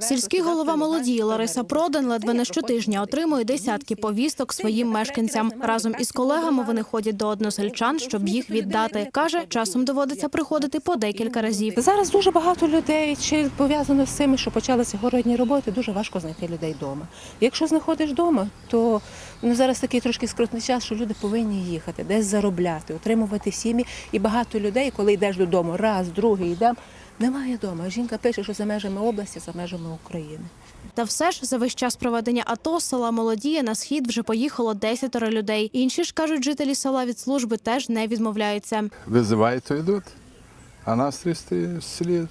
Сільський голова молодії Лариса Продан ледве не щотижня отримує десятки повісток своїм мешканцям. Разом із колегами вони ходять до односельчан, щоб їх віддати. каже, часом доводиться приходити по декілька разів. Зараз дуже багато людей, чи пов'язано з цим, що почалися городні роботи, дуже важко знайти людей вдома. Якщо знаходиш вдома, то ну, зараз такий трошки скрутний час, що люди повинні їхати, десь заробляти, отримувати сім'ї. І багато людей, коли йдеш додому, раз, другий йдемо, немає вдома. Жінка пише, що за межами області, за межами України. Та все ж за весь час проведення АТО села Молодія на схід вже поїхало десятеро людей. Інші ж кажуть, жителі села від служби теж не відмовляються. Визивають, то йдуть, А нас 300 в селе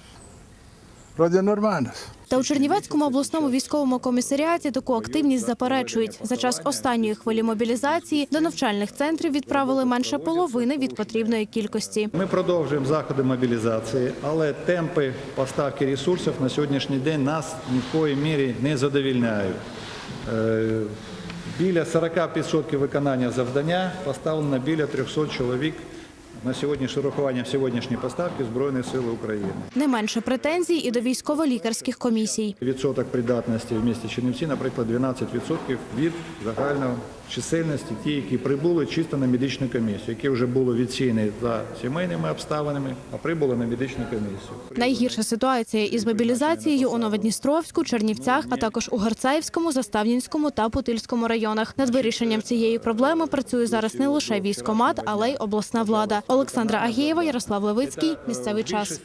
вроде нормально. Та у Чернівецькому обласному військовому комісаріаті таку активність заперечують. За час останньої хвилі мобілізації до навчальних центрів відправили менше половини від потрібної кількості. Ми продовжуємо заходи мобілізації, але темпи поставки ресурсів на сьогоднішній день нас ні в коїй мірі не задовільняють. Е, Біля 40% виконання завдання поставлено біля 300 чоловік на сьогоднішнє урахуванням сьогоднішньої поставки Збройних сил України. Не менше претензій і до військово-лікарських комісій. Відсоток придатності в місті Чернівці, наприклад, 12% від загальної чисельності, ті, які прибули чисто на медичну комісію, які вже були відсіяні за сімейними обставинами, а прибули на медичну комісію. Найгірша ситуація із мобілізацією у Новодністровську, Чернівцях, а також у Гарцаївському, Заставнінському та Путильському районах. Над вирішенням цієї проблеми працює зараз не лише військомат, але й обласна влада. Олександра Агієва, Ярослав Левицький. Місцевий час.